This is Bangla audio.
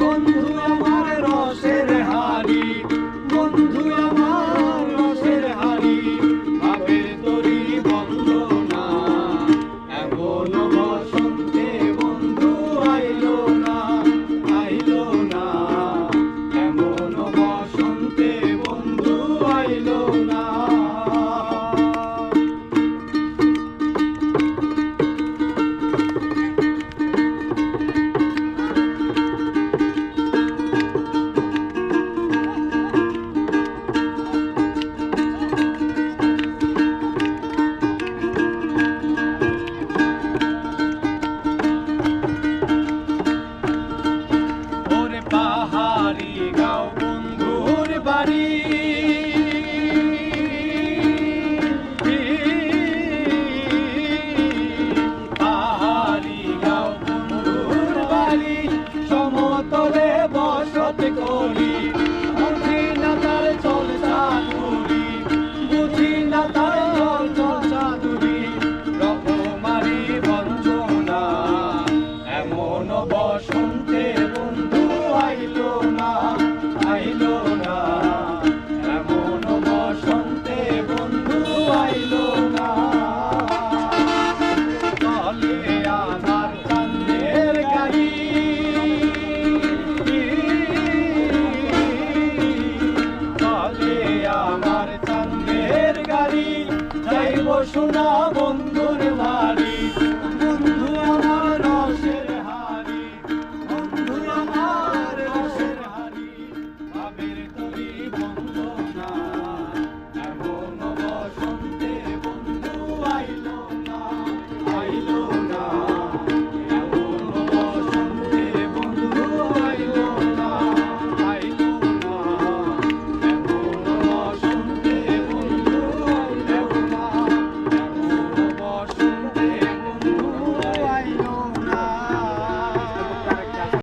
বন্ধু আমার। বাড়ি। পাহাড়ি গাও বসত করি। আমার চান্দের গাড়ি যাইব সোনা বন্ধুর বাড়ি